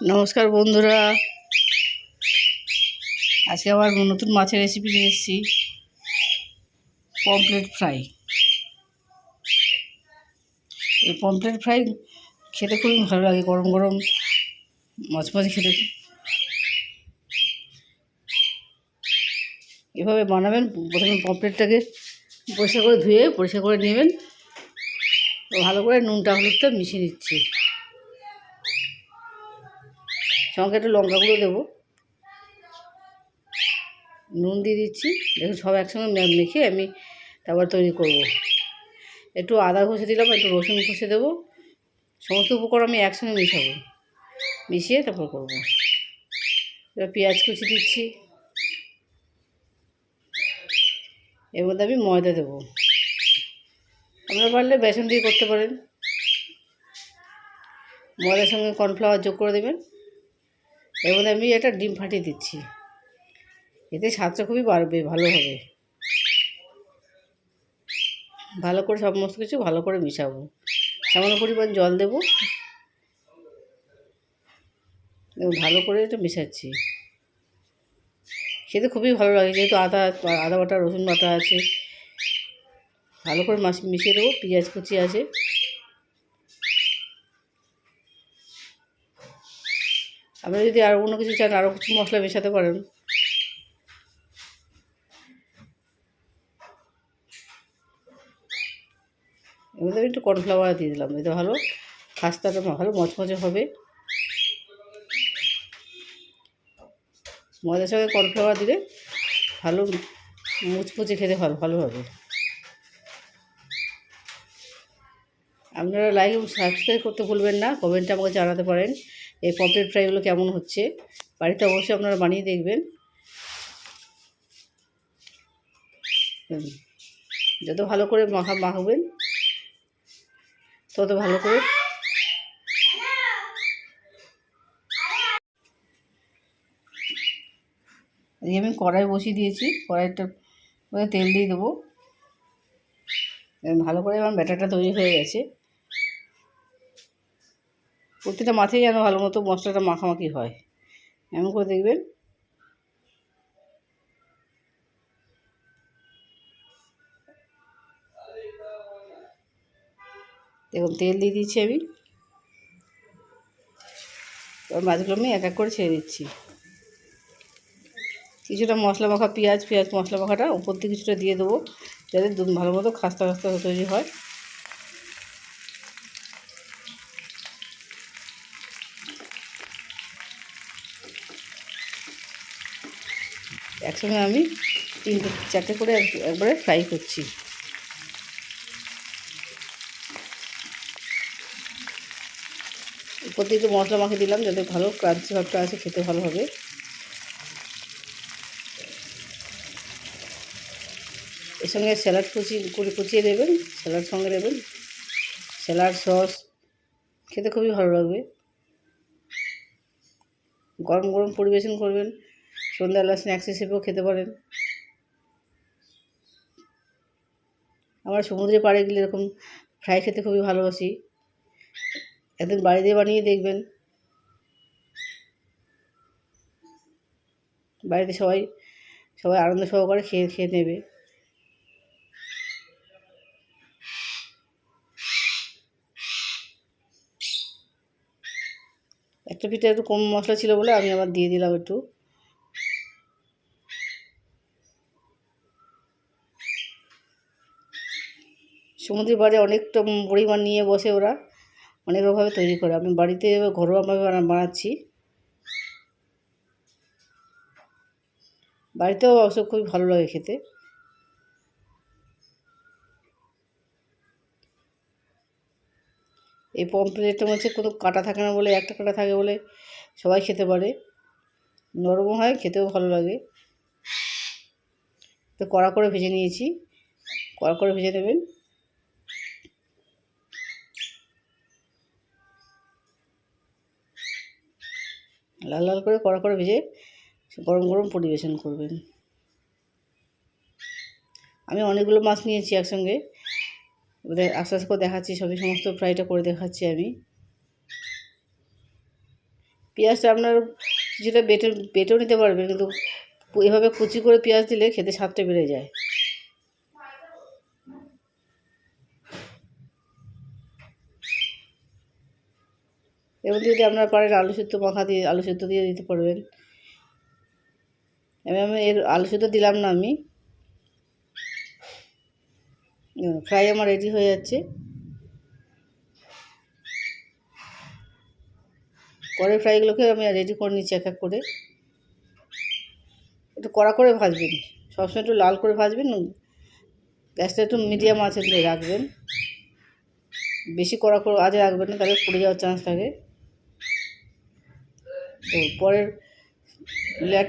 নমস্কার বন্ধুরা। আজকে আবার নতুন মাছের রেসিপি নিয়ে এসেছি। Pomfret fry. এই পমপ্লেট ফ্রাই খেতে খুবই ভালো লাগে, গরম গরম মাছ মাছ খেতে। এভাবে বানাবেন, প্রথমে পমপ্লেটটাকে পরিষ্কার করে ধুয়ে, পরিষ্কার করে নেবেন। ভালো করে নুনটা হলুদটা মিশিয়ে নিচ্ছি। সঙ্গে একটু লঙ্কা গুঁড়ো দেবো। নুন দিয়ে দিচ্ছি। দেখুন, সব একসঙ্গে মেখে আমি তারপর তৈরি করব। একটু আদা ঘষে দিলাম, একটু রসুন ঘষে দেবো। সমস্ত উপকরণ আমি একসঙ্গে মিশাবো। মিশিয়ে তারপর করব। এবার পেঁয়াজ কুচি দিচ্ছি। এর মধ্যে আমি ময়দা দেবো। আপনারা পারলে বেসন দিয়ে করতে পারেন। ময়দার সঙ্গে কর্নফ্লাওয়ার যোগ করে দেবেন। এর মধ্যে আমি একটা ডিম ফাটিয়ে দিচ্ছি। এতে স্বাদটা খুবই বাড়বে, ভালো হবে। ভালো করে সমস্ত কিছু ভালো করে মিশাবো। সামান্য পরিমাণ জল দেবো। এবং ভালো করে এটা মেশাচ্ছি। খেতে খুবই ভালো লাগে, যেহেতু আদা আদা বাটা, রসুন বাটা আছে। ভালো করে মাছ মিশিয়ে দেবো, পেঁয়াজ কুচি আছে। আপনারা যদি আরও অন্য কিছু চান আরও কিছু মশলা মেশাতে পারেন। আমি একটু কর্নফ্লাওয়ার দিয়ে দিলাম এতে ভালো। খাস্তাটা ভালো, মচমচে হবে। ময়দার সঙ্গে কর্নফ্লাওয়ার দিলে ভালো মুচমুচে খেতে ভালো ভালো হবে আপনারা লাইক এবং সাবস্ক্রাইব করতে ভুলবেন না, কমেন্টে আমাকে জানাতে পারেন। এই পপলেট ফ্রাইগুলো কেমন হচ্ছে? বাড়িতে অবশ্যই আপনারা বানিয়ে দেখবেন। যত ভালো করে মাখা মাখবেন, তত ভালো করে এই আমি কড়াই বসিয়ে দিয়েছি। কড়াইটা তেল দিয়ে দেবো। ভালো করে আমার ব্যাটারটা তৈরি হয়ে গেছে। প্রতিটা মাথায় যেন ভালো মতো মশলাটা মাখামাখি হয়। এমন করে দেখবেন। দেখুন, তেল দিয়ে দিচ্ছি আমি। মাছগুলো আমি এক এক করে ছেড়ে দিচ্ছি। কিছুটা মশলা মাখা, পেঁয়াজ পেঁয়াজ মশলা মাখাটা উপর দিয়ে কিছুটা দিয়ে দেবো, যাতে ভালো মতো খাস্তা খাস্তা তৈরি হয়। একসঙ্গে আমি তিনটে চারটে করে এক- একবারে ফ্রাই করছি। উপর দিয়ে একটু মশলা মাখিয়ে দিলাম যাতে ভালো ক্রাঞ্চি ভাবটা আছে খেতে ভালো হবে। এর সঙ্গে স্যালাড কুচি করে কুচিয়ে দেবেন, স্যালাড সঙ্গে দেবেন। স্যালাড সস, খেতে খুবই ভালো লাগবে। গরম গরম পরিবেশন করবেন। সন্ধ্যাবেলা স্ন্যাক্স হিসেবেও খেতে পারেন। আমরা সমুদ্রে পাড়ে গেলে এরকম ফ্রাই খেতে খুবই ভালোবাসি। একদিন বাড়িতে বানিয়ে দেখবেন। বাড়িতে সবাই সবাই আনন্দ সহকারে খেয়ে খেয়ে নেবে। একটা পিঠে একটু কম মশলা ছিল বলে আমি আবার দিয়ে দিলাম একটু। সমুদ্রের পাড়ে অনেকটা পরিমাণ নিয়ে বসে ওরা। অনেক রকমভাবে তৈরি করে। আমি বাড়িতে ঘরোয়াভাবে বানা- বানাচ্ছি। বাড়িতেও অবশ্য খুবই ভালো লাগে খেতে। এই পমপ্লেটের হচ্ছে কোনো কাটা থাকে না বলে, একটা কাটা থাকে বলে সবাই খেতে পারে। নরমও হয়, খেতেও ভালো লাগে। তো কড়া করে ভেজে নিয়েছি। কড়া করে ভেজে নেবেন। লাল লাল করে কড়া করে ভেজে গরম গরম পরিবেশন করবেন। আমি অনেকগুলো মাছ নিয়েছি একসঙ্গে। আস্তে আস্তে করে দেখাচ্ছি, সবই সমস্ত ফ্রাইটা করে দেখাচ্ছি আমি। পেঁয়াজটা আপনার কিছুটা বেটে, বেটেও নিতে পারবেন, কিন্তু এভাবে কুচি করে পেঁয়াজ দিলে খেতে স্বাদটা বেড়ে যায়। মধ্যে যদি আপনারা পারেন আলু সেদ্ধ মাখা দিয়ে, আলু সেদ্ধ দিয়ে দিতে পারবেন। এবার আমি এর আলু সেদ্ধ দিলাম না আমি। ফ্রাই আমার রেডি হয়ে যাচ্ছে। পরের ফ্রাইগুলোকে আমি রেডি করে নিচ্ছি এক এক করে। একটু কড়া করে ভাজবেন। সবসময় একটু লাল করে ভাজবেন। গ্যাসটা একটু মিডিয়াম আছে রাখবেন। বেশি কড়া করে আজে রাখবেন না, তাহলে পুড়ে যাওয়ার চান্স থাকে। পরের লেয়ারটা